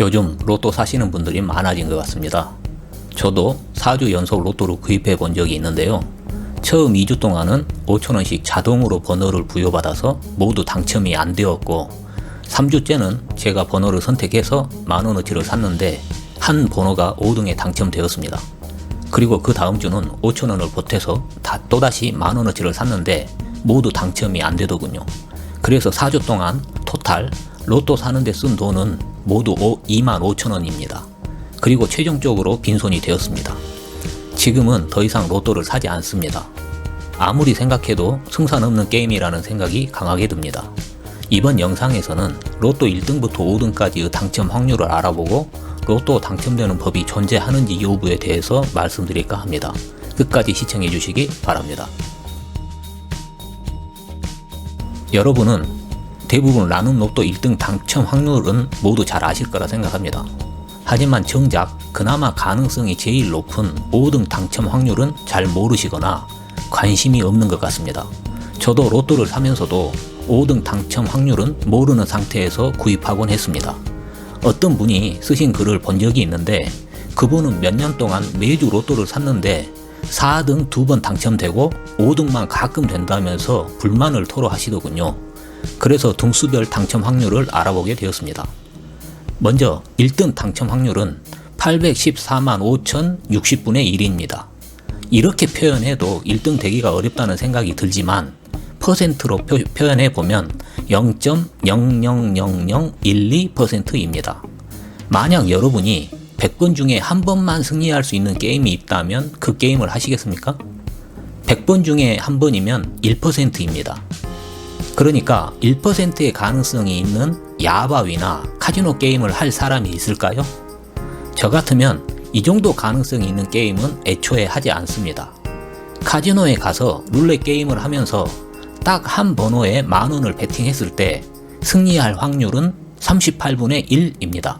요즘 로또 사시는 분들이 많아진 것 같습니다. 저도 4주 연속 로또를 구입해 본 적이 있는데요. 처음 2주 동안은 5천원씩 자동으로 번호를 부여받아서 모두 당첨이 안 되었고 3주째는 제가 번호를 선택해서 만원어치를 샀는데 한 번호가 5등에 당첨되었습니다. 그리고 그 다음 주는 5천원을 보태서 다 또다시 만원어치를 샀는데 모두 당첨이 안 되더군요. 그래서 4주 동안 토탈 로또 사는데 쓴 돈은 모두 2만 5천 원입니다. 그리고 최종적으로 빈손이 되었습니다. 지금은 더 이상 로또를 사지 않습니다. 아무리 생각해도 승산 없는 게임이라는 생각이 강하게 듭니다. 이번 영상에서는 로또 1등부터 5등까지의 당첨 확률을 알아보고 로또 당첨되는 법이 존재하는지 여부에 대해서 말씀드릴까 합니다. 끝까지 시청해 주시기 바랍니다. 여러분은 대부분 나눔 로또 1등 당첨 확률은 모두 잘 아실 거라 생각합니다. 하지만 정작 그나마 가능성이 제일 높은 5등 당첨 확률은 잘 모르시거나 관심이 없는 것 같습니다. 저도 로또를 사면서도 5등 당첨 확률은 모르는 상태에서 구입하곤 했습니다. 어떤 분이 쓰신 글을 본 적이 있는데 그분은 몇 년 동안 매주 로또를 샀는데 4등 두 번 당첨되고 5등만 가끔 된다면서 불만을 토로하시더군요. 그래서 등수별 당첨 확률을 알아보게 되었습니다. 먼저 1등 당첨 확률은 814만 5,060분의 1입니다. 이렇게 표현해도 1등 되기가 어렵다는 생각이 들지만 퍼센트로 표, 현해 보면 0.000012%입니다. 만약 여러분이 100번 중에 한 번만 승리할 수 있는 게임이 있다면 그 게임을 하시겠습니까? 100번 중에 한 번이면 1%입니다. 그러니까 1%의 가능성이 있는 야바위나 카지노 게임을 할 사람이 있을까요? 저 같으면 이 정도 가능성이 있는 게임은 애초에 하지 않습니다. 카지노에 가서 룰렛 게임을 하면서 딱 한 번호에 만 원을 베팅했을 때 승리할 확률은 38분의 1입니다.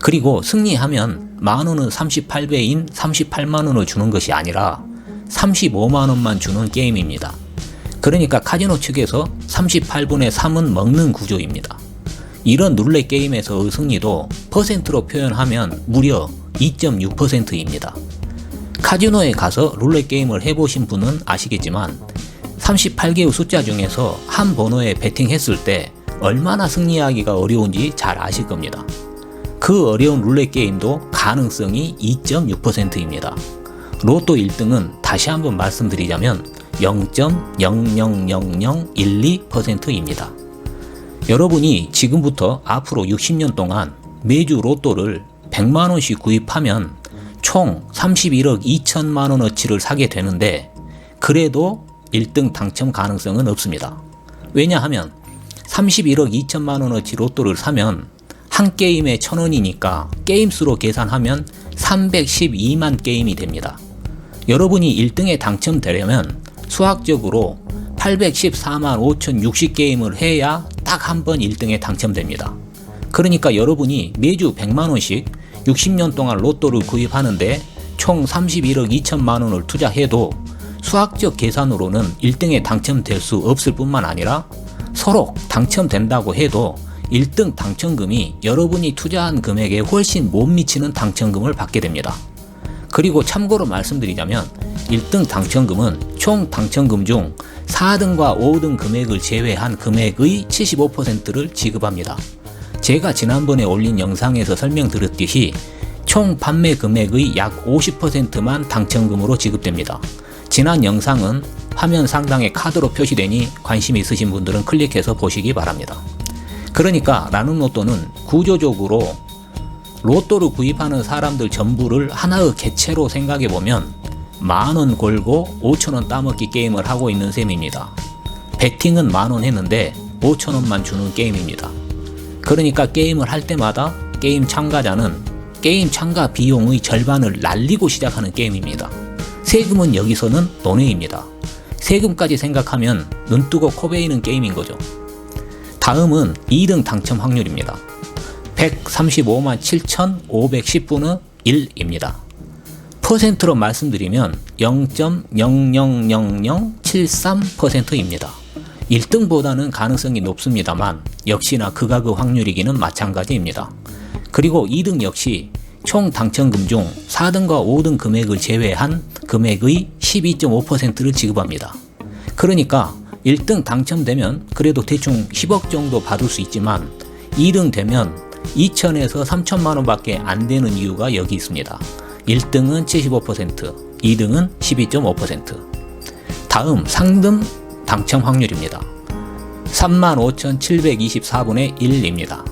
그리고 승리하면 만 원은 38배인 38만 원을 주는 것이 아니라 35만 원만 주는 게임입니다. 그러니까 카지노 측에서 38분의 3은 먹는 구조입니다. 이런 룰렛 게임에서의 승리도 퍼센트로 표현하면 무려 2.6%입니다. 카지노에 가서 룰렛 게임을 해보신 분은 아시겠지만 38개의 숫자 중에서 한 번호에 베팅했을 때 얼마나 승리하기가 어려운지 잘 아실 겁니다. 그 어려운 룰렛 게임도 가능성이 2.6%입니다. 로또 1등은 다시 한번 말씀드리자면 0.000012%입니다. 여러분이 지금부터 앞으로 60년 동안 매주 로또를 100만원씩 구입하면 총 31억 2천만원어치를 사게 되는데 그래도 1등 당첨 가능성은 없습니다. 왜냐하면 31억 2천만원어치 로또를 사면 한 게임에 천원이니까 게임수로 계산하면 312만 게임이 됩니다. 여러분이 1등에 당첨되려면 수학적으로 814만 5060게임을 해야 딱 한 번 1등에 당첨됩니다. 그러니까 여러분이 매주 100만원씩 60년 동안 로또를 구입하는데 총 31억 2천만 원을 투자해도 수학적 계산으로는 1등에 당첨될 수 없을 뿐만 아니라 서로 당첨된다고 해도 1등 당첨금이 여러분이 투자한 금액에 훨씬 못 미치는 당첨금을 받게 됩니다. 그리고 참고로 말씀드리자면 1등 당첨금은 총 당첨금 중 4등과 5등 금액을 제외한 금액의 75%를 지급합니다. 제가 지난번에 올린 영상에서 설명드렸듯이 총 판매 금액의 약 50%만 당첨금으로 지급됩니다. 지난 영상은 화면 상단에 카드로 표시되니 관심 있으신 분들은 클릭해서 보시기 바랍니다. 그러니까 나눔 로또는 구조적으로 로또를 구입하는 사람들 전부를 하나의 개체로 생각해 보면 만원 걸고 5천 원 따먹기 게임을 하고 있는 셈입니다. 베팅은 만원 했는데 5천 원만 주는 게임입니다. 그러니까 게임을 할 때마다 게임 참가자는 게임 참가 비용의 절반을 날리고 시작하는 게임입니다. 세금은 여기서는 논외입니다. 세금까지 생각하면 눈뜨고 코베이는 게임인 거죠. 다음은 2등 당첨 확률입니다. 135만 7,510분의 1입니다. 퍼센트로 말씀드리면 0.000073%입니다. 1등보다는 가능성이 높습니다만 역시나 극악의 확률이기는 마찬가지입니다. 그리고 2등 역시 총 당첨금 중 4등과 5등 금액을 제외한 금액의 12.5%를 지급합니다. 그러니까 1등 당첨되면 그래도 대충 10억 정도 받을 수 있지만 2등 되면 2천에서 3천만 원밖에 안 되는 이유가 여기 있습니다. 1등은 75%, 2등은 12.5%. 다음 상등 당첨 확률입니다. 35,724분의 1입니다.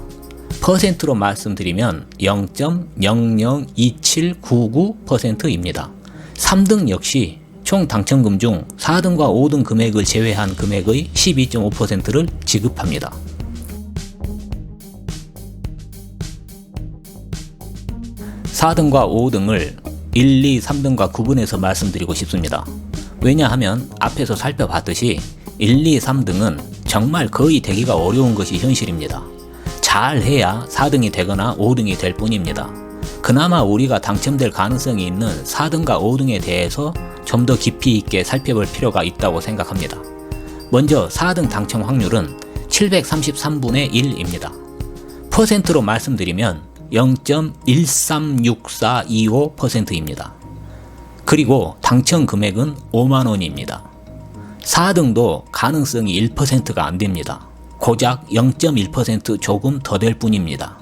퍼센트로 말씀드리면 0.002799%입니다. 3등 역시 총 당첨금 중 4등과 5등 금액을 제외한 금액의 12.5%를 지급합니다. 4등과 5등을 1, 2, 3등과 구분해서 말씀드리고 싶습니다. 왜냐하면 앞에서 살펴봤듯이 1, 2, 3등은 정말 거의 되기가 어려운 것이 현실입니다. 잘 해야 4등이 되거나 5등이 될 뿐입니다. 그나마 우리가 당첨될 가능성이 있는 4등과 5등에 대해서 좀 더 깊이 있게 살펴볼 필요가 있다고 생각합니다. 먼저 4등 당첨 확률은 733분의 1입니다. 퍼센트로 말씀드리면 0.136425%입니다. 그리고 당첨 금액은 5만원입니다. 4등도 가능성이 1%가 안 됩니다. 고작 0.1% 조금 더 될 뿐입니다.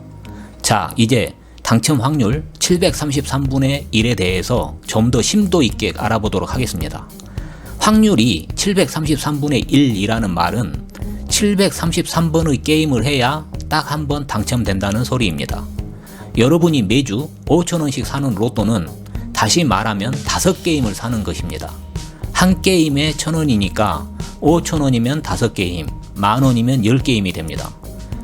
자, 이제 당첨 확률 733분의 1에 대해서 좀 더 심도 있게 알아보도록 하겠습니다. 확률이 733분의 1이라는 말은 733번의 게임을 해야 딱 한 번 당첨된다는 소리입니다. 여러분이 매주 5천원씩 사는 로또는 다시 말하면 5게임을 사는 것입니다. 한 게임에 1,000원이니까 5천원이면 5게임, 만원이면 10게임이 됩니다.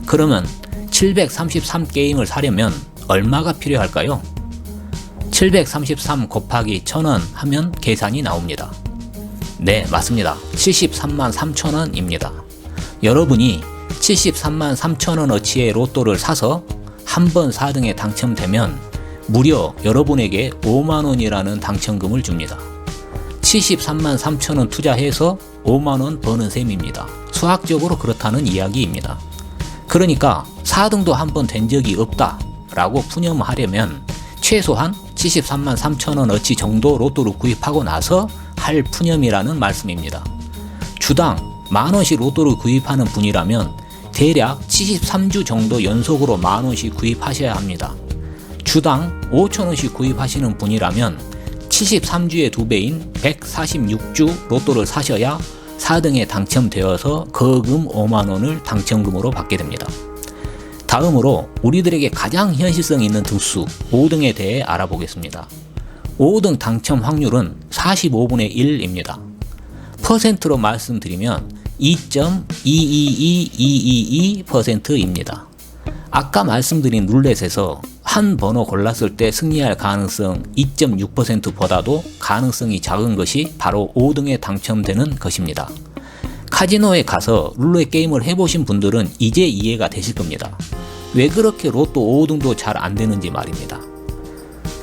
그러면 733게임을 사려면 얼마가 필요할까요? 733 곱하기 1000원 하면 계산이 나옵니다. 네, 맞습니다. 73만 3천원입니다. 여러분이 73만 3천원어치의 로또를 사서 한 번 4등에 당첨되면 무려 여러분에게 5만원이라는 당첨금을 줍니다. 73만 3천원 투자해서 5만원 버는 셈입니다. 수학적으로 그렇다는 이야기입니다. 그러니까 4등도 한 번 된 적이 없다 라고 푸념하려면 최소한 73만 3천원 어치 정도 로또를 구입하고 나서 할 푸념이라는 말씀입니다. 주당 만원씩 로또를 구입하는 분이라면 대략 73주 정도 연속으로 만원씩 구입하셔야 합니다. 주당 5천원씩 구입하시는 분이라면 73주의 두 배인 146주 로또를 사셔야 4등에 당첨되어서 거금 5만원을 당첨금으로 받게 됩니다. 다음으로 우리들에게 가장 현실성 있는 등수 5등에 대해 알아보겠습니다. 5등 당첨 확률은 45분의 1입니다. 퍼센트로 말씀드리면 2.222222%입니다. 아까 말씀드린 룰렛에서 한 번호 골랐을 때 승리할 가능성 2.6%보다도 가능성이 작은 것이 바로 5등에 당첨되는 것입니다. 카지노에 가서 룰렛 게임을 해보신 분들은 이제 이해가 되실 겁니다. 왜 그렇게 로또 5등도 잘 안 되는지 말입니다.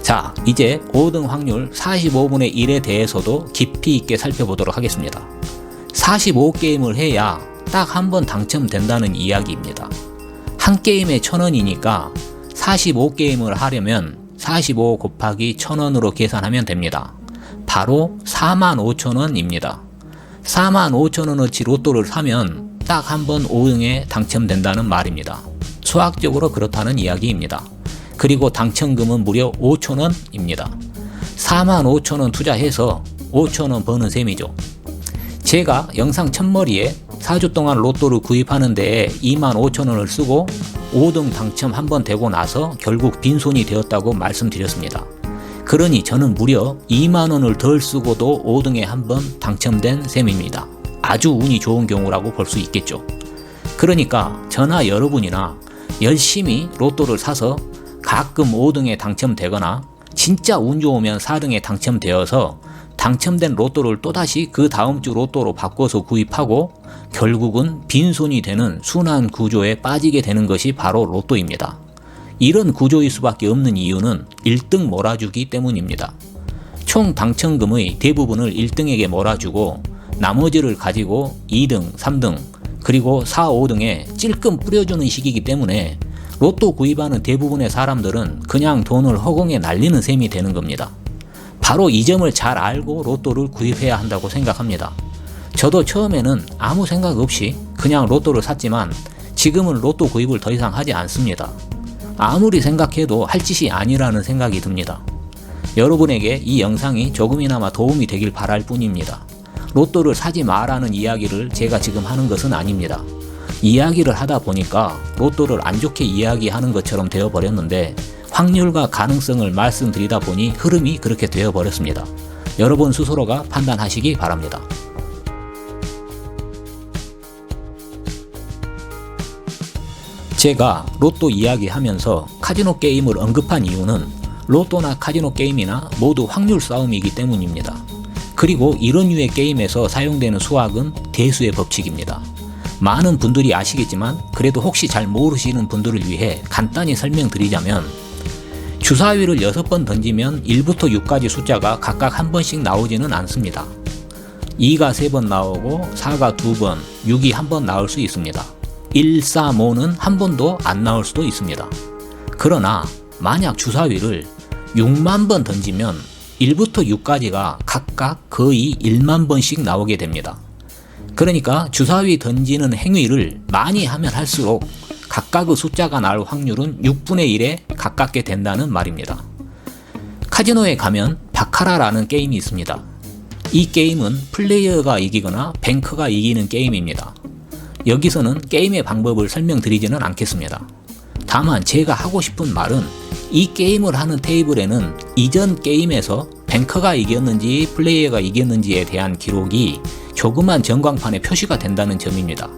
자, 이제 5등 확률 45분의 1에 대해서도 깊이 있게 살펴보도록 하겠습니다. 45게임을 해야 딱 한 번 당첨된다는 이야기입니다. 한 게임에 1000원이니까 45게임을 하려면 45 곱하기 1000원으로 계산하면 됩니다. 바로 45,000원입니다. 45,000원어치 로또를 사면 딱 한 번 5등에 당첨된다는 말입니다. 수학적으로 그렇다는 이야기입니다. 그리고 당첨금은 무려 5,000원입니다. 45,000원 투자해서 5,000원 버는 셈이죠. 제가 영상 첫머리에 4주 동안 로또를 구입하는 데에 2만 5천 원을 쓰고 5등 당첨 한 번 되고 나서 결국 빈손이 되었다고 말씀드렸습니다. 그러니 저는 무려 2만 원을 덜 쓰고도 5등에 한 번 당첨된 셈입니다. 아주 운이 좋은 경우라고 볼 수 있겠죠. 그러니까 저나 여러분이나 열심히 로또를 사서 가끔 5등에 당첨되거나 진짜 운 좋으면 4등에 당첨되어서 당첨된 로또를 또다시 그 다음 주 로또로 바꿔서 구입하고 결국은 빈손이 되는 순환 구조에 빠지게 되는 것이 바로 로또입니다. 이런 구조일 수밖에 없는 이유는 1등 몰아주기 때문입니다. 총 당첨금의 대부분을 1등에게 몰아주고 나머지를 가지고 2등, 3등, 그리고 4, 5등에 찔끔 뿌려주는 식이기 때문에 로또 구입하는 대부분의 사람들은 그냥 돈을 허공에 날리는 셈이 되는 겁니다. 바로 이 점을 잘 알고 로또를 구입해야 한다고 생각합니다. 저도 처음에는 아무 생각 없이 그냥 로또를 샀지만 지금은 로또 구입을 더 이상 하지 않습니다. 아무리 생각해도 할 짓이 아니라는 생각이 듭니다. 여러분에게 이 영상이 조금이나마 도움이 되길 바랄 뿐입니다. 로또를 사지 마라는 이야기를 제가 지금 하는 것은 아닙니다. 이야기를 하다 보니까 로또를 안 좋게 이야기하는 것처럼 되어버렸는데 확률과 가능성을 말씀드리다 보니 흐름이 그렇게 되어버렸습니다. 여러분 스스로가 판단하시기 바랍니다. 제가 로또 이야기하면서 카지노 게임을 언급한 이유는 로또나 카지노 게임이나 모두 확률 싸움이기 때문입니다. 그리고 이런 류의 게임에서 사용되는 수학은 대수의 법칙입니다. 많은 분들이 아시겠지만 그래도 혹시 잘 모르시는 분들을 위해 간단히 설명드리자면 주사위를 6번 던지면 1부터 6까지 숫자가 각각 한 번씩 나오지는 않습니다. 2가 3번 나오고 4가 2번, 6이 한 번 나올 수 있습니다. 1, 4, 5는 한 번도 안 나올 수도 있습니다. 그러나 만약 주사위를 6만 번 던지면 1부터 6까지가 각각 거의 1만 번씩 나오게 됩니다. 그러니까 주사위 던지는 행위를 많이 하면 할수록 각각의 숫자가 나올 확률은 6분의 1에 가깝게 된다는 말입니다. 카지노에 가면 바카라라는 게임이 있습니다. 이 게임은 플레이어가 이기거나 뱅크가 이기는 게임입니다. 여기서는 게임의 방법을 설명드리지는 않겠습니다. 다만 제가 하고 싶은 말은 이 게임을 하는 테이블에는 이전 게임에서 뱅커가 이겼는지 플레이어가 이겼는지에 대한 기록이 조그만 전광판에 표시가 된다는 점입니다.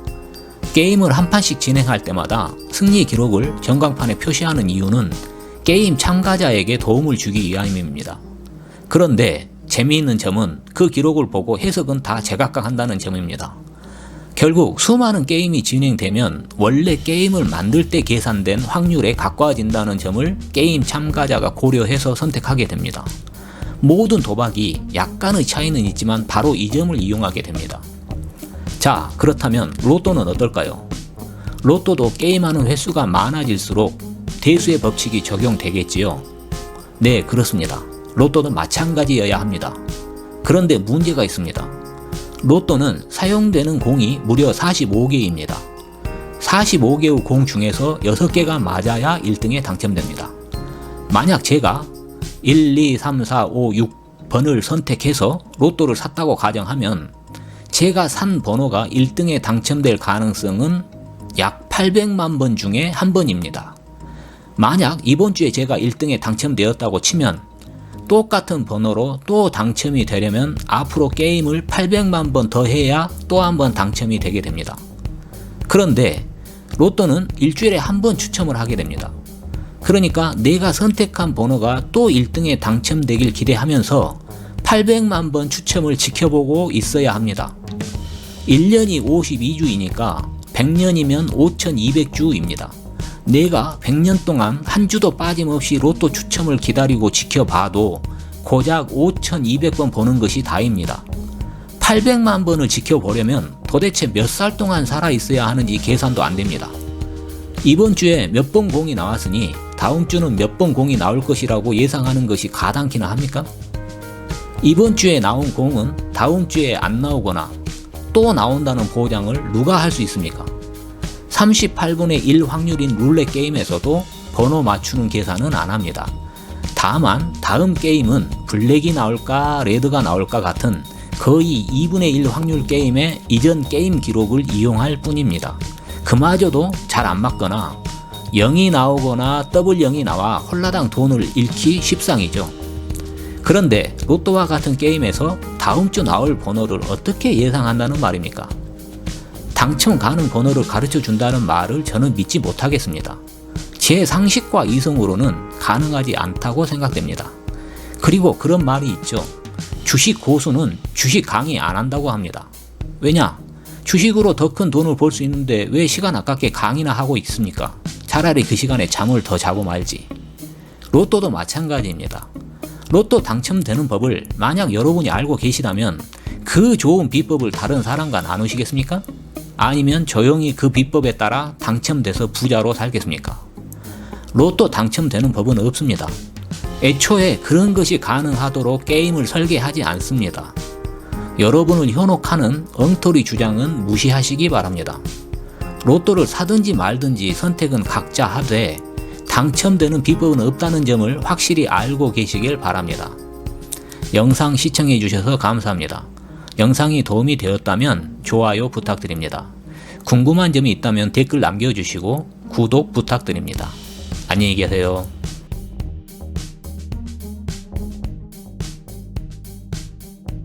게임을 한 판씩 진행할 때마다 승리 기록을 전광판에 표시하는 이유는 게임 참가자에게 도움을 주기 위함입니다. 그런데 재미있는 점은 그 기록을 보고 해석은 다 제각각 한다는 점입니다. 결국 수많은 게임이 진행되면 원래 게임을 만들 때 계산된 확률에 가까워진다는 점을 게임 참가자가 고려해서 선택하게 됩니다. 모든 도박이 약간의 차이는 있지만 바로 이 점을 이용하게 됩니다. 자, 그렇다면 로또는 어떨까요? 로또도 게임하는 횟수가 많아질수록 대수의 법칙이 적용되겠지요? 네, 그렇습니다. 로또도 마찬가지여야 합니다. 그런데 문제가 있습니다. 로또는 사용되는 공이 무려 45개입니다. 45개의 공 중에서 6개가 맞아야 1등에 당첨됩니다. 만약 제가 1, 2, 3, 4, 5, 6번을 선택해서 로또를 샀다고 가정하면 제가 산 번호가 1등에 당첨될 가능성은 약 800만 번 중에 한 번입니다. 만약 이번 주에 제가 1등에 당첨되었다고 치면 똑같은 번호로 또 당첨이 되려면 앞으로 게임을 800만 번 더 해야 또 한 번 당첨이 되게 됩니다. 그런데 로또는 일주일에 한 번 추첨을 하게 됩니다. 그러니까 내가 선택한 번호가 또 1등에 당첨되길 기대하면서 800만 번 추첨을 지켜보고 있어야 합니다. 1년이 52주이니까 100년이면 5200주입니다. 내가 100년 동안 한 주도 빠짐없이 로또 추첨을 기다리고 지켜봐도 고작 5200번 보는 것이 다입니다. 800만 번을 지켜보려면 도대체 몇 살 동안 살아 있어야 하는지 계산도 안 됩니다. 이번 주에 몇 번 공이 나왔으니 다음 주는 몇 번 공이 나올 것이라고 예상하는 것이 가당키나 합니까? 이번 주에 나온 공은 다음 주에 안 나오거나 또 나온다는 보장을 누가 할 수 있습니까? 38분의 1 확률인 룰렛 게임에서도 번호 맞추는 계산은 안 합니다. 다만 다음 게임은 블랙이 나올까 레드가 나올까 같은 거의 2분의 1 확률 게임의 이전 게임 기록을 이용할 뿐입니다. 그마저도 잘 안 맞거나 0이 나오거나 더블 0이 나와 홀라당 돈을 잃기 십상이죠. 그런데 로또와 같은 게임에서 다음 주 나올 번호를 어떻게 예상한다는 말입니까? 당첨 가능 번호를 가르쳐 준다는 말을 저는 믿지 못하겠습니다. 제 상식과 이성으로는 가능하지 않다고 생각됩니다. 그리고 그런 말이 있죠. 주식 고수는 주식 강의 안 한다고 합니다. 왜냐? 주식으로 더 큰 돈을 벌 수 있는데 왜 시간 아깝게 강의나 하고 있습니까? 차라리 그 시간에 잠을 더 자고 말지. 로또도 마찬가지입니다. 로또 당첨되는 법을 만약 여러분이 알고 계시다면 그 좋은 비법을 다른 사람과 나누시겠습니까? 아니면 조용히 그 비법에 따라 당첨돼서 부자로 살겠습니까? 로또 당첨되는 법은 없습니다. 애초에 그런 것이 가능하도록 게임을 설계하지 않습니다. 여러분을 현혹하는 엉터리 주장은 무시하시기 바랍니다. 로또를 사든지 말든지 선택은 각자 하되 당첨되는 비법은 없다는 점을 확실히 알고 계시길 바랍니다. 영상 시청해 주셔서 감사합니다. 영상이 도움이 되었다면 좋아요 부탁드립니다. 궁금한 점이 있다면 댓글 남겨주시고 구독 부탁드립니다. 안녕히 계세요.